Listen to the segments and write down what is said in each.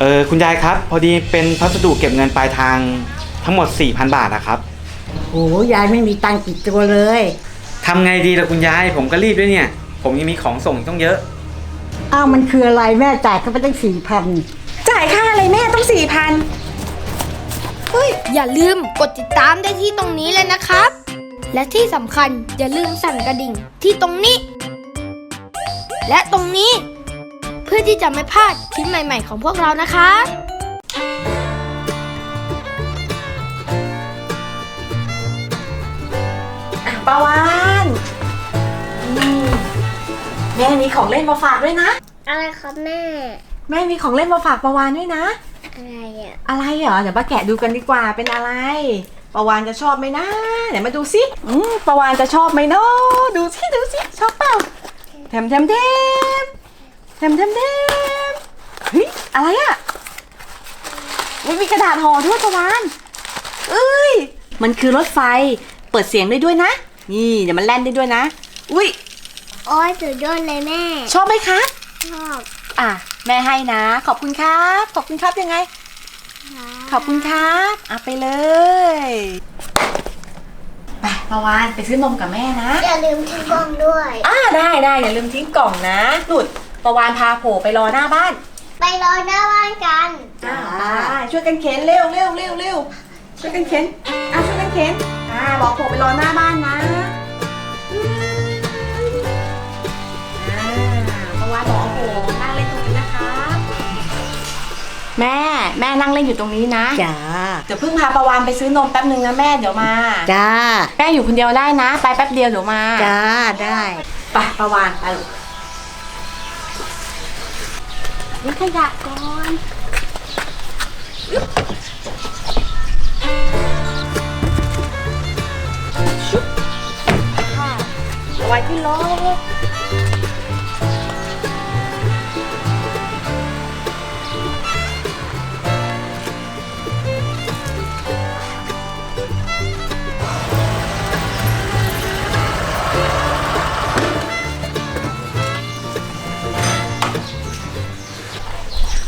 เออคุณยายครับ พอดีเป็นพัสดุเก็บเงินปลายทางทั้งหมด 4,000 บาทนะครับโอ้ยายไม่มีตังค์ติดตัวเลย ทำไงดีล่ะคุณยาย ผมก็รีบด้วยเนี่ย ผมยังมีของส่งอีกต้องเยอะ อ้าวมันคืออะไรแม่จ่ายเขาไปตั้งสี่พันจ่ายค่าอะไรแม่ต้องสี่พันเฮ้ย อย่าลืมกดติดตามได้ที่ตรงนี้เลยนะครับ และที่สำคัญอย่าลืมสั่นกระดิ่งที่ตรงนี้ และตรงนี้เพื่อที่จะไม่พลาดคลิปใหม่ ๆ ของพวกเรานะคะอะปาวานอืมแม่มีของเล่นมาฝากด้วยนะ อะไรครับแม่ แม่มีของเล่นมาฝากปาวานด้วยนะ อะไรอะ อะไรเหรอ เดี๋ยวมาแกะดูกันดีกว่า เป็นอะไรปาวานจะชอบไหมนะเดี๋ยวมาดูสิอืมปาวานจะชอบไหมเนาะดูสิดูสิชอบเปล่าแถมแถมแถม แถมแถมแถมเฮ้ยอะไรอะมันมีกระดาษห่อด้วยปาวานเอ้ย มันคือรถไฟ เปิดเสียงได้ด้วยนะ นี่เดี๋ยวมันแล่นได้ด้วยนะ อุ้ยโอ้ยสุดยอดเลยแม่ ชอบไหมคะ ชอบ อะ แม่ให้นะ ขอบคุณครับ ขอบคุณครับยังไง ขอบคุณครับเอาไปเลย ไปประวานไปซื้อนมกับแม่นะ อย่าลืมทิ้งกล้องด้วย อ่าได้ได้อย่าลืมทิ้งกล่องนะหนุด ประวานพาโผไปรอหน้าบ้านไปรอหน้าบ้านกันอ่าช่วยกันเข็นเร็วเร็วเร็วเร็วช่วยกันเข็นอ่าช่วยกันเข็นอ่าบอกโผไปรอหน้าบ้านนะอืมอ่าประวานบอกโผนั่งเล่นตรงนี้นะคะ แม่แม่นั่งเล่นอยู่ตรงนี้นะจ้าเดี๋ยวเพิ่งพาประวานไปซื้อนมแป๊บนึงนะแม่เดี๋ยวมาจ้าแม่อยู่คนเดียวได้นะ ไปแป๊บเดียวเดี๋ยวมาจ้าได้ไปประวานไปลูก นี่ขยะก่อนชุบค่ะไว้ที่รถ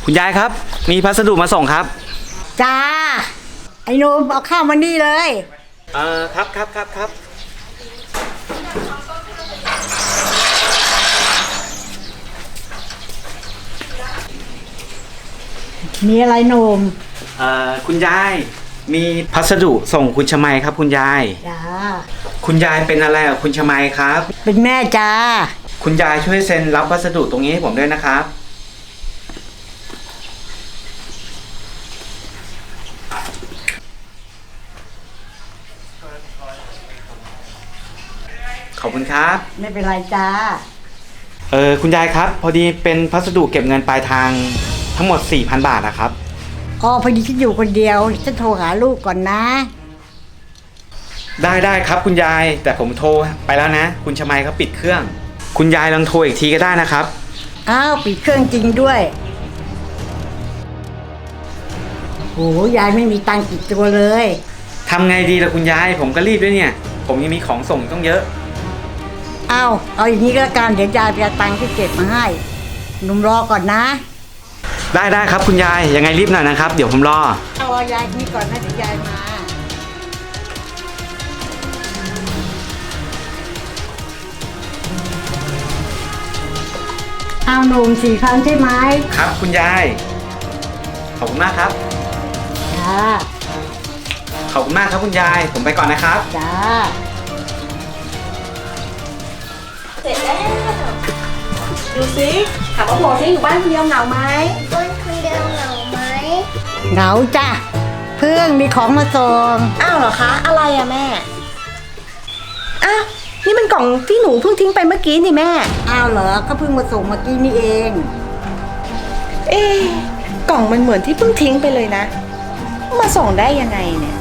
คุณยายครับ มีพัสดุมาส่งครับจ้า ไอ้โนมเอาข้าวมานี่เลย เออครับครับครับครับมีอะไรโนมเอ่อคุณยาย มีพัสดุส่งคุณชมัยครับ คุณยาย จ้า คุณยายเป็นอะไรกับคุณชมัยครับ เป็นแม่จ้า คุณยายช่วยเซ็นรับพัสดุตรงนี้ให้ผมด้วยนะครับ อบคุณครับ ไม่เป็นไรจ้า เออคุณยายครับ พอดีเป็นพัสดุเก็บเงินปลายทางทั้งหมด 4,000 บาทนะครับ อ๋อพอดีฉันอยู่คนเดียวฉันโทรหาลูกก่อนนะ ได้ได้ครับคุณยายแต่ผมโทรไปแล้วนะ คุณชมัยเขาปิดเครื่อง คุณยายลองโทรอีกทีก็ได้นะครับ อ้าวปิดเครื่องจริงด้วยโอ้ยายไม่มีตังค์ติดตัวเลย ทำไงดีล่ะคุณยาย ผมก็รีบด้วยเนี่ย ผมยังมีของส่งอีกต้องเยอะ อ้าวเอาอย่างนี้ก็แล้วกันเดี๋ยวยายไปเอาตังค์ที่เก็บมาให้หนุ่มรอก่อนนะได้ได้ครับคุณยายยังไงรีบหน่อยนะครับ เดี๋ยวผมรอ เอายายนี่ก่อนนะเดี๋ยวยายมาเอาหนุ่มสี่พันใช่ไหมครับคุณยายขอบคุณมากครับจ้าขอบคุณมากครับคุณยายผมไปก่อนนะครับ จ้า ดูสิถามว่าโผซิอยู่บ้านคนเดียวเหงาไหมต้นคนเดียวเหงาไหมเหงาจ้ะเพื่อนมีของมาส่งอ้าวเหรอคะ อะไรอะแม่อ้าวนี่มันกล่องที่หนูเพิ่งทิ้งไปเมื่อกี้นี่แม่ อ้าวเหรอเขาเพิ่งมาส่งเมื่อกี้นี่เอง เอ๊ะกล่องมันเหมือนที่เพิ่งทิ้งไปเลยนะ มาส่งได้ยังไงเนี่ย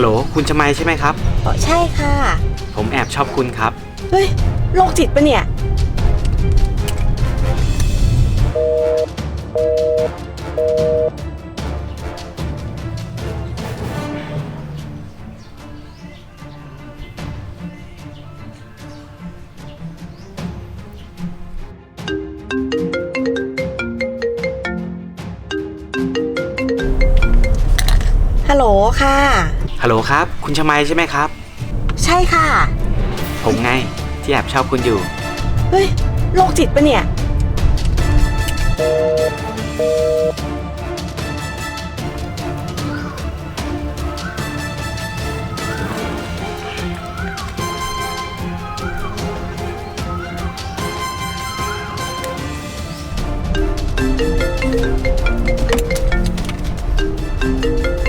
ฮัลโหล คุณชมัยใช่ไหมครับ อ๋อใช่ค่ะ ผมแอบชอบคุณครับ เฮ้ยโรคจิตปะเนี่ย ฮัลโหลค่ะ ฮัลโหลครับ คุณชมัยใช่ไหมครับ ใช่ค่ะ ผมไงที่แอบชอบคุณอยู่ เฮ้ยโรคจิตปะเนี่ย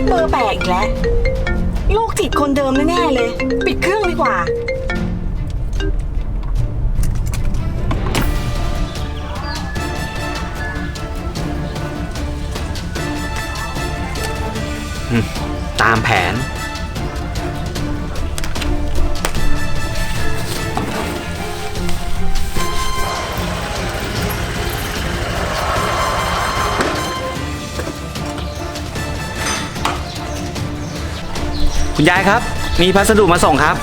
เบอร์แปลกอีกแล้ว โรคจิตคนเดิมแน่ๆเลย ปิดเครื่องดีกว่า ตามแผน คุณยายครับ มีพัสดุมาส่งครับ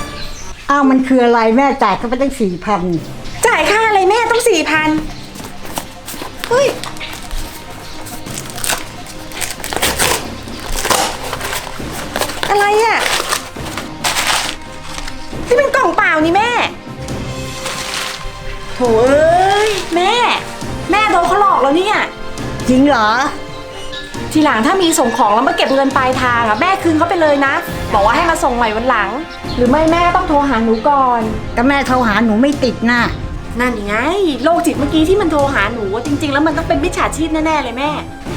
อ้าวมันคืออะไรแม่จ่ายเขาไปตั้งสี่พันจ่ายค่าอะไรแม่ต้องสี่พันเฮ้ย อะไรอะ่ะที่เป็นกล่องเปล่านี่แม่ โถเอ้ย แม่ แม่โดนเขาหลอกแล้วเนี่ย จริงเหรอ ทีหลังถ้ามีส่งของแล้วมาเก็บเงินปลายทางอะแม่คืนเขาไปเลยนะ บอกว่าให้มาส่งใหม่วันหลัง หรือไม่แม่ต้องโทรหาหนูก่อน ก็แม่โทรหาหนูไม่ติดน่ะ นั่นไงโรคจิตเมื่อกี้ที่มันโทรหาหนูจริง ๆ แล้วมันต้องเป็นมิจฉาชีพแน่ๆเลยแม่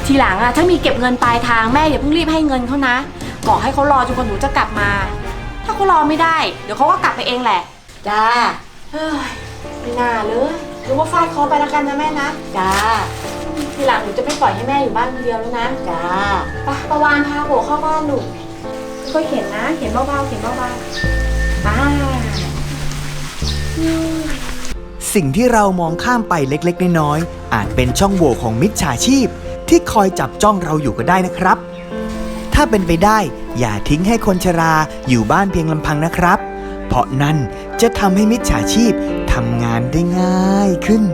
ทีหลังอะถ้ามีเก็บเงินปลายทางแม่อย่าเพิ่งรีบให้เงินเขานะบอกให้เขารอจนกว่าหนูจะกลับมา ถ้าเขารอไม่ได้ เดี๋ยวเขาก็กลับไปเองแหละจ้าเฮ้ยไม่น่าเลยหรือว่าฟาดเคอไปแล้วกันนะแม่นะจ้า ทีหลังหนูจะไม่ปล่อยให้แม่อยู่บ้านคนเดียวแล้วนะจ้าไปประวานพาโบเข้าบ้านหนูค่อยๆเข็นนะ เข็นเบาๆเข็นเบาๆอ่าสิ่งที่เรามองข้ามไปเล็กๆ น้อยๆอาจเป็นช่องโหว่ของมิจฉาชีพ ที่คอยจับจ้องเราอยู่ก็ได้นะครับ ถ้าเป็นไปได้ อย่าทิ้งให้คนชราอยู่บ้านเพียงลำพังนะครับ เพราะนั่นจะทำให้มิจฉาชีพทำงานได้ง่ายขึ้น